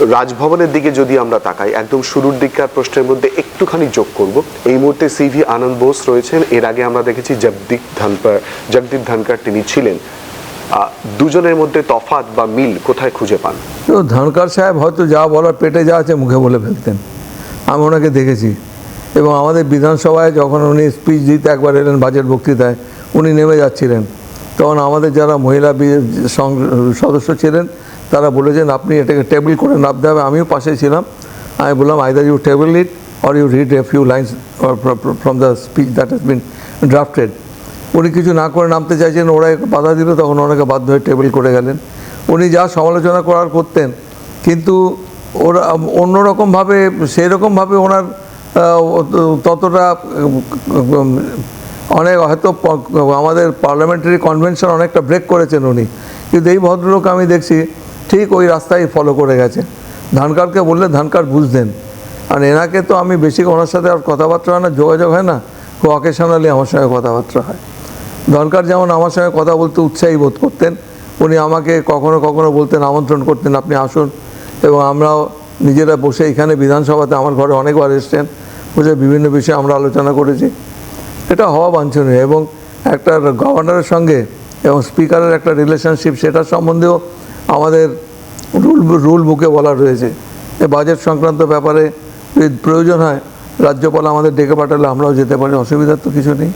রাজভবনের দিকে যদি আমরা তাকাই, একদম শুরুর দিককার প্রশ্নের মধ্যে একটুখানি যোগ করব। এই মুহূর্তে সিভি আনন্দ বোস রয়েছেন। এর আগে আমরা দেখেছি জগদীপ ধনকর জগদীপ ধনকর তিনি ছিলেন। দুজনের মধ্যে তফাৎ বা মিল কোথায় খুঁজে পান? ধনকার সাহেব হয়তো যা বলার পেটে যা আছে মুখে বলে ফেলতেন। আমি ওনাকে দেখেছি। এবং আমাদের বিধানসভায় যখন উনি স্পিচ দিতে একবার এলেন বাজেট বক্তৃতায়, উনি নেমে যাচ্ছিলেন। তখন আমাদের যারা মহিলা সদস্য ছিলেন, তারা বলেছেন, আপনি এটাকে টেবিল করে নামতে হবে। আমিও পাশে ছিলাম। আমি বললাম either you table it or you read a few lines from the speech that has been drafted উনি কিছু না করে নামতে চাইছেন, ওরা বাধা দিল, তখন ওনাকে বাধ্য হয়ে টেবিল করে গেলেন। উনি যা সমালোচনা করার করতেন, কিন্তু ওরা, অন্যরকমভাবে সেই রকমভাবে ওনার ততটা অনেক হয়তো আমাদের পার্লামেন্টারি কনভেনশন অনেকটা ব্রেক করেছেন উনি। কিন্তু এই ভদ্রলোক আমি দেখছি ঠিক ওই রাস্তায় ফলো করে গেছে ধানকারকে বললে ধানকার বুঝতেন। আর এনাকে তো আমি বেশি ওনার সাথে আর কথাবার্তা হয় না, যোগাযোগ হয় না, খুব অকেশনালি আমার সঙ্গে কথাবার্তা হয়। দরকার যেমন আমার সঙ্গে কথা বলতে উৎসাহী বোধ করতেন, উনি আমাকে কখনো কখনো বলতেন, আমন্ত্রণ করতেন, আপনি আসুন। এবং আমরাও নিজেরা বসে এখানে বিধানসভাতে আমার ঘরে অনেকবার এসছেন, বসে বিভিন্ন বিষয়ে আমরা আলোচনা করেছি। এটা হওয়া বাঞ্ছনীয় এবং একটা গভর্নরের সঙ্গে এবং স্পিকারের একটা রিলেশনশিপ সেটা সম্বন্ধেও আমাদের রুল রুল বুকে বলা রয়েছে। বাজেট সংক্রান্ত ব্যাপারে প্রয়োজন হয়, রাজ্যপাল আমাদের ডেকে পাঠালে আমরাও যেতে পারি, অসুবিধার তো কিছু নেই।